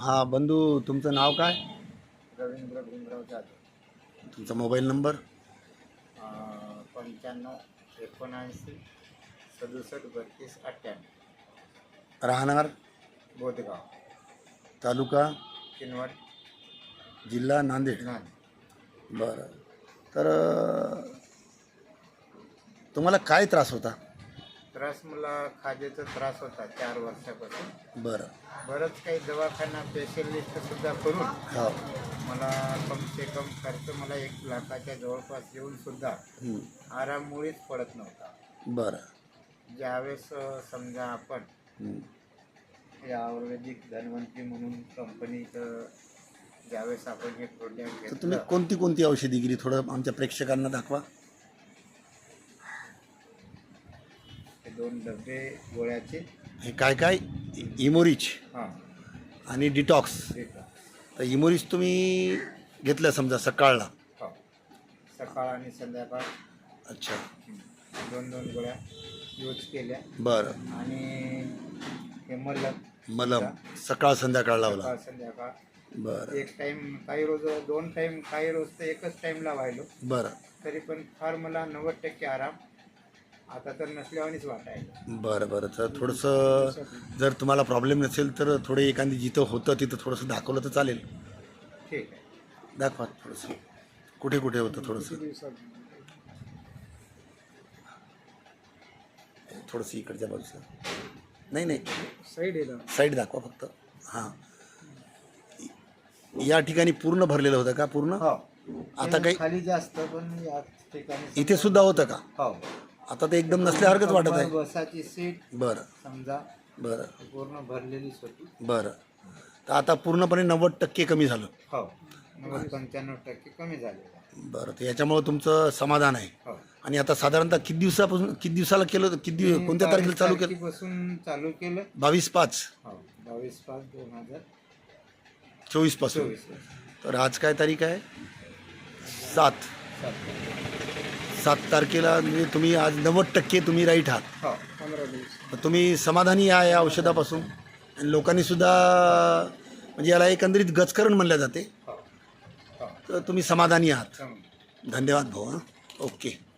हां बंधू तुमचं नाव काय? रवींद्र भीमराव जाधव तुमचा मोबाईल नंबर? अं, पंच्याण्णव एकोणऐंशी सदुसष्ट बत्तीस अठ्ठ्याण्णव. राहणार? बोधगाव. तालुका? किनवट. जिल्हा? नांदेड. नांद बरं. तर अं, तुम्हाला काय त्रास होता? त्रास मला खाजेचा त्रास होता चार वर्षापासून. बरं. बरंच काही दवाखाना स्पेशलिस्ट सुद्धा करून हो. मला कम से कम खर्च मला एक लाखाच्या जवळपास येऊन सुद्धा हं. आराम मुळीच पडत नव्हता. बरं. ज्यावेळेस अं, समजा आपण हं. हे आयुर्वेदिक धन्वंतरी म्हणून कंपनीचं ज्यावेळेस आपण हे प्रोडक्ट तर तुम्ही घेतलं. कोणती कोणती औषधी गेली थोडं आमच्या प्रेक्षकांना दाखवा. दोन डबे गोळ्याचे. हे काय काय? इमोरिच. हां. आणि डिटॉक्स. तर इमोरिच तुम्ही घेतलं समजा सकाळला. हो. सकाळ आणि संध्याकाळ. अच्छा. दोन दोन गोळ्या यूज केल्या. बरं. आणि हे मलम. मलम. सकाळ संध्याकाळ लावला. सकाळ संध्याकाळ. बरं. एक टाइम काही रोज दोन टाइम काही रोज तर एकच टाइमला व्हायलो बरं. तरी पण फार मला नव्वद टक्के आराम. आता तर नसल्यावानीच वाटायला. बरं बरं. तर थोडंसं जर तुम्हाला प्रॉब्लेम नसेल तर थोडे एखादी जिथं होतं तिथं थोडंसं दाखवलं तर चालेल. ठीक आहे. दाखवा थोडंसं. कुठे कुठे होतं थोडंसं? थोडंसं इकडच्या बाजूचं. नाही नाही. साईड साईड दाखवा फक्त. हां. या ठिकाणी पूर्ण भरलेलं होतं का? पूर्ण? हो. आता काही खाली जास्त पण या ठिकाणी इथे सुद्धा होतं का? हो. आता ते एकदम नसल्यासारखंच वाटत आहे. बसाची सीट बरं. समजा बरं. पूर्ण भरलेलीच होती. बरं. तर आता पूर्णपणे नव्वद टक्के कमी झालं. हो. नव्वद पंच्याण्णव टक्के कमी झालेला बरं. तर याच्यामुळं तुमचं समाधान आहे. हो. आणि आता साधारणतः किती दिवसापासून किती दिवसाला केलं? किती कोणत्या तारखेला चालू केलं? बसून चालू केलं. बावीस पाच. हो. बावीस पाच दोन हजार चोवीसपासून. चोवीस तर आज काय तारीख आहे? सात. सात. तारखेला म्हणजे तुम्ही आज नव्वद टक्के तुम्ही राईट आहात. हो पंधरा दिवस. तर तुम्ही समाधानी आहे या औषधापासून. आणि लोकांनी सुद्धा म्हणजे याला एकंदरीत गचकरण म्हणल्या जाते. हो हो. तर तुम्ही समाधानी आहात. चांगलं. धन्यवाद भाऊ हां. ओके.